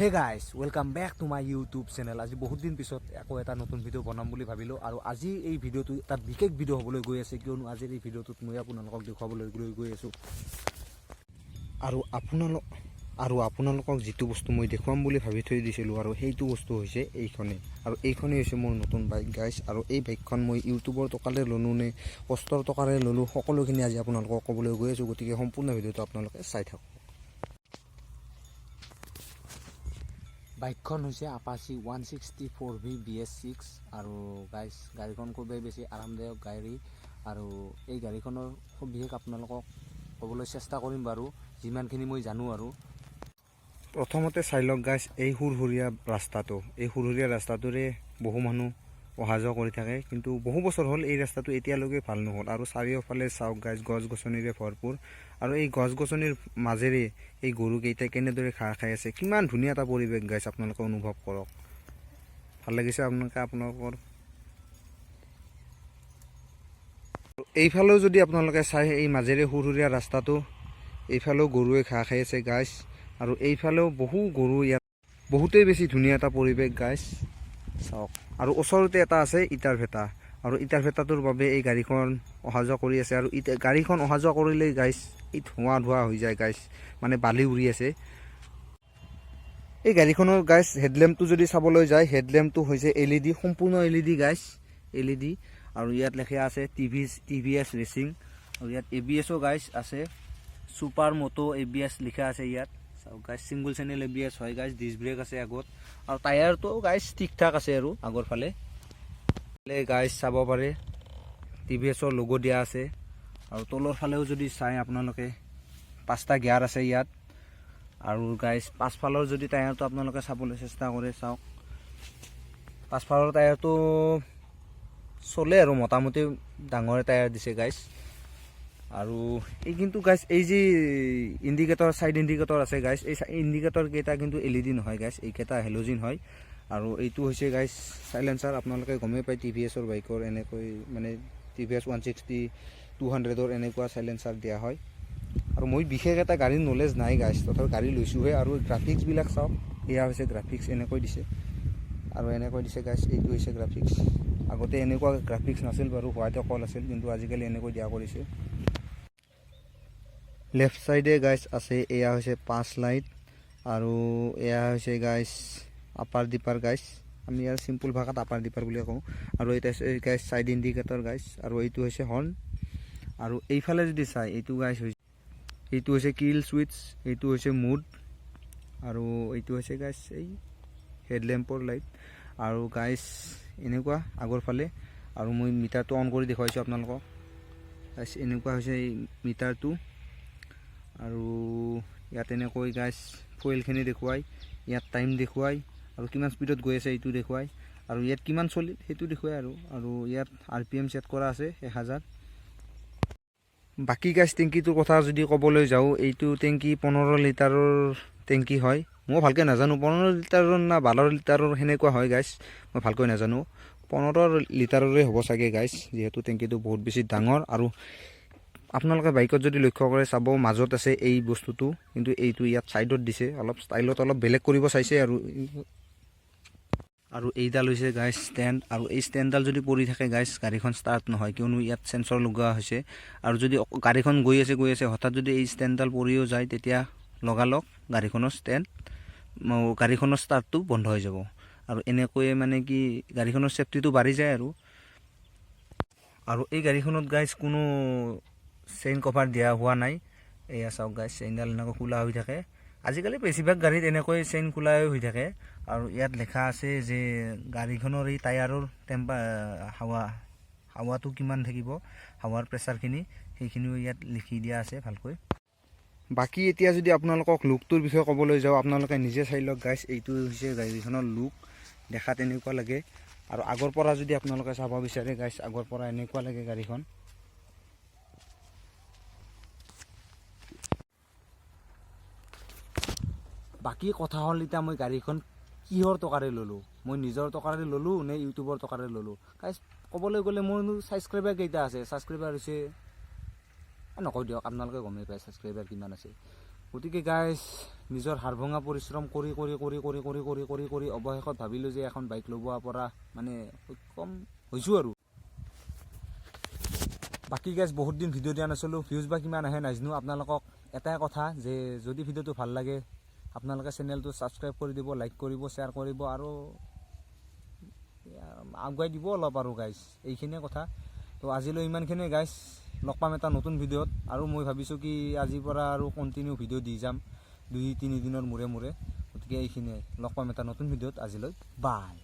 Hey guys welcome back to my YouTube channel আজি বহুত দিন পিছত আকৌ এটা নতুন ভিডিঅ' বনাম বুলি ভাবিলোঁ আৰু আজি এই ভিডিঅ'টো এটা বিশেষ ভিডিঅ' হ'বলৈ গৈ আছে কিয়নো আজিৰ এই ভিডিঅ'টোত মই আপোনালোকক দেখুৱাবলৈ লৈ গৈ আছোঁ। আৰু আপোনালোক আৰু আপোনালোকক যিটো বস্তু মই দেখুৱাম বুলি ভাবি থৈ দিছিলোঁ আৰু সেইটো বস্তু হৈছে এইখনেই আৰু এইখনেই হৈছে মোৰ নতুন বাইক গাইজ আৰু এই বাইকখন মই ইউটিউবৰ টকাৰে ল'লোঁ নে কষ্টৰ টকাৰে ল'লোঁ, সকলোখিনি আজি আপোনালোকক ক'বলৈ গৈ আছোঁ। গতিকে সম্পূৰ্ণ ভিডিঅ'টো আপোনালোকে চাই থাকক। বাইকখন হৈছে Apache one sixty four V B S six আৰু গাইজ গাড়ীখন খুবেই বেছি আৰামদায়ক গাড়ী আৰু এই গাড়ীখনৰ সবিশেষ আপোনালোকক ক'বলৈ চেষ্টা কৰিম বাৰু, যিমানখিনি মই জানো আৰু। প্ৰথমতে চাই লওক গাইজ এই সুৰসুৰীয়া ৰাস্তাটো। এই সুৰসুৰীয়া ৰাস্তাটোৰে বহু মানুহ অহা যোৱা কৰি থাকে। কিন্তু বহু বছৰ হ'ল এই ৰাস্তাটো এতিয়ালৈকে ভালো নহ'ল। আৰু চাৰিওফালে চাওক গাইজ গছ গছনিৰে ভৰপূৰ। আৰু এই গছ গছনিৰ মাজেৰে এই গৰুকেইটাই কেনেদৰে ঘাঁহ খাই আছে, কিমান ধুনীয়া এটা পৰিৱেশ গাইজ আপোনালোকে অনুভৱ কৰক। ভালো লাগিছে আপোনালোকে, আপোনালোকৰ? এইফালেও যদি আপোনালোকে চাই এই মাজেৰে সুৰসুৰীয়া ৰাস্তাটো, এইফালেও গৰুৱে ঘাঁহ খাই আছে গাইজ আৰু এইফালেও বহু গৰু ইয়াত, বহুতেই বেছি ধুনীয়া এটা পৰিৱেশ গাইজ চাওক। আৰু ওচৰতে এটা আছে ইটাৰ ভেটা। আৰু ইটাৰ ভেটাটোৰ বাবে এই গাড়ীখন অহা যোৱা কৰি আছে। আৰু ইটা গাড়ীখন অহা যোৱা কৰিলেই গাইজ এই ধোঁৱা ধোঁৱা হৈ যায় গাইজ মানে বালি উৰি আছে। এই গাড়ীখনৰ গাইজ হেডলেম্পটো যদি চাবলৈ যায় হেডলেম্পটো হৈছে এল ই ডি সম্পূৰ্ণ L E D guys L E D আৰু ইয়াত লেখা আছে T V T V S racing আৰু ইয়াত এ বি এছো গাইজ আছে। Super moto A B S লিখা আছে ইয়াত। চাওক guys single channel A B S হয় গাইজ ডিছ ব্ৰেক আছে আগত। আৰু টায়াৰটো গাইজ ঠিক ঠাক আছে আৰু আগৰ ফালে। গাইজ চাব পাৰে। টি ভি এছৰ লোগো দিয়া আছে। আৰু তলৰ ফালেও যদি চাই আপোনালোকে পাঁচটা গিয়াৰ আছে ইয়াত। আৰু গাইজ পাছফালৰ যদি টায়াৰটো আপোনালোকে চাবলৈ চেষ্টা কৰে চাওক। পাছফালৰ টায়াৰটো চলে আৰু মোটামুটি ডাঙৰ টায়াৰ দিছে গাইজ আৰু এই কিন্তু গাইজ এই যি ইণ্ডিকেটৰ ছাইড ইণ্ডিকেটৰ আছে গাইজ এই ইণ্ডিকেটৰ কেইটা কিন্তু এল ই ডি নহয় গাইজ এইকেইটা হেল'জিন হয়। আৰু এইটো হৈছে গাইজ চাইলেঞ্চাৰ আপোনালোকে গমেই পায় টি ভি এছৰ বাইকৰ এনেকৈ মানে T V S one sixty two হাণ্ড্ৰেডৰ এনেকুৱা চাইলেঞ্চাৰ দিয়া হয়। আৰু মই বিশেষ এটা গাড়ীৰ নলেজ নাই গাইজ তথাপি গাড়ী লৈছোঁহে। আৰু গ্ৰাফিক্সবিলাক চাওক, এয়া হৈছে গ্ৰাফিক্স এনেকৈ দিছে। আৰু এনেকৈ দিছে গাইজ এইটো হৈছে গ্ৰাফিক্স আগতে এনেকুৱা গ্ৰাফিক্স নাছিল বাৰু, হোৱাইট অকল আছিল, কিন্তু আজিকালি এনেকৈ দিয়া কৰিছে। লেফ্ট চাইডে গাইজ আছে, এয়া হৈছে পাঁচ লাইট আৰু এয়া হৈছে গাইজ আপাৰ ডিপাৰ গাইজ আমি ইয়াৰ চিম্পুল ভাষাত আপাৰ ডিপাৰ বুলি কওঁ। আৰু এতিয়া গাইজ চাইড ইণ্ডিকেটৰ গাইজ আৰু এইটো হৈছে হৰ্ণ আৰু এইফালে যদি চাই, এইটো গাইজ হৈছে, এইটো হৈছে কিল ছুইচ এইটো হৈছে মুড আৰু এইটো হৈছে গাইজ এই হেডলেম্পৰ লাইট আৰু গাইজ এনেকুৱা আগৰ ফালে। আৰু মই মিটাৰটো অন কৰি দেখুৱাইছোঁ আপোনালোকক। গাইজ এনেকুৱা হৈছে এই মিটাৰটো। আৰু ইয়াত এনেকৈ গাইজ ফুৱেলখিনি দেখুৱাই ইয়াত টাইম দেখুৱাই আৰু কিমান স্পীডত গৈ আছে এইটো দেখুৱাই আৰু ইয়াত কিমান চলি সেইটো দেখুৱাই আৰু আৰু ইয়াত আৰ পি এম ছেট কৰা আছে এক হাজাৰ বাকী গাইজ টেংকিটোৰ কথা যদি ক'বলৈ যাওঁ এইটো টেংকি পোন্ধৰ লিটাৰৰ টেংকি হয়। মই ভালকৈ নাজানো পোন্ধৰ লিটাৰৰ না বাৰ লিটাৰৰ সেনেকুৱা হয় গাইজ মই ভালকৈ নাজানো। পোন্ধৰ লিটাৰৰে হ'ব চাগে গাইজ যিহেতু টেংকিটো বহুত বেছি ডাঙৰ আৰু আপোনালোকে বাইকত যদি লক্ষ্য কৰে চাব মাজত আছে এই বস্তুটো, কিন্তু এইটো ইয়াত ছাইডত দিছে। অলপ ষ্টাইলত অলপ বেলেগ কৰিব চাইছে আৰু আৰু এইডাল হৈছে গাইজ ষ্টেণ্ড আৰু এই ষ্টেণ্ডডাল যদি পৰি থাকে গাইজ গাড়ীখন ষ্টাৰ্ট নহয়, কিয়নো ইয়াত চেঞ্চৰ লগোৱা হৈছে। আৰু যদি গাড়ীখন গৈ আছে গৈ আছে, হঠাৎ যদি এই ষ্টেণ্ডডাল পৰিও যায়, তেতিয়া লগালগ গাড়ীখনৰ ষ্টেণ্ড গাড়ীখনৰ ষ্টাৰ্টটো বন্ধ হৈ যাব। আৰু এনেকৈয়ে মানে কি, গাড়ীখনৰ ছেফটিটো বাঢ়ি যায় আৰু। আৰু এই গাড়ীখনত গাইজ কোনো চেইন কভাৰ দিয়া হোৱা নাই। এয়া চাওক গাইজ চেইনডাল এনেকৈ খোলা হৈ থাকে। আজিকালি বেছিভাগ গাড়ীত এনেকৈ চেইন খোলাই হৈ থাকে আৰু ইয়াত লেখা আছে যে গাড়ীখনৰ এই টায়াৰৰ টেম্পা হাৱা হাৱাটো কিমান থাকিব হাৱাৰ প্ৰেছাৰখিনি সেইখিনিও ইয়াত লিখি দিয়া আছে ভালকৈ। বাকী এতিয়া যদি আপোনালোকক লুকটোৰ বিষয়ে ক'বলৈ যাওঁ আপোনালোকে নিজে চাই লওক গাইজ এইটো হৈছে গাড়ীখনৰ লুক দেখাত এনেকুৱা লাগে। আৰু আগৰ পৰা যদি আপোনালোকে চাব বিচাৰে গাইজ আগৰ পৰা এনেকুৱা লাগে গাড়ীখন। বাকী কথা হ'ল এতিয়া মই গাড়ীখন কিহৰ টকাৰে ল'লোঁ? মই নিজৰ টকাৰে ল'লোঁ নে ইউটিউবৰ টকাৰে ল'লোঁ? গাইজ ক'বলৈ গ'লে মোৰ ছাবস্ক্ৰাইবাৰ কেইটা আছে? ছাবস্ক্ৰাইবাৰ হৈছে নকওঁ দিয়ক আপোনালোকে গমেই পায় ছাবস্ক্ৰাইবাৰ কিমান আছে। গতিকে গাইজ নিজৰ হাড়ভঙা পৰিশ্ৰম কৰি কৰি কৰি কৰি কৰি কৰি কৰি কৰি অৱশেষত ভাবিলোঁ যে এখন বাইক ল'ব পৰা মানে সক্ষম হৈছোঁ আৰু। বাকী গেছ বহুত দিন ভিডিঅ' দিয়া নাছিলোঁ। ভিউজ বা কিমান আহে নাজানো। আপোনালোকক এটাই কথা যে যদি ভিডিঅ'টো ভাল লাগে আপোনালোকে চেনেলটো ছাবস্ক্ৰাইব কৰি দিব লাইক কৰিব শ্বেয়াৰ কৰিব, আৰু আগুৱাই দিব অলপ আৰু গাইজ এইখিনিয়ে কথা। তো আজিলৈ ইমানখিনিয়ে গাইজ লগ পাম এটা নতুন ভিডিঅ'ত, আৰু মই ভাবিছোঁ কি আজিৰ পৰা আৰু কণ্টিনিউ ভিডিঅ' দি যাম দুই তিনিদিনৰ মূৰে মূৰে। গতিকে এইখিনিয়ে, লগ পাম এটা নতুন ভিডিঅ'ত আজিলৈ। বাই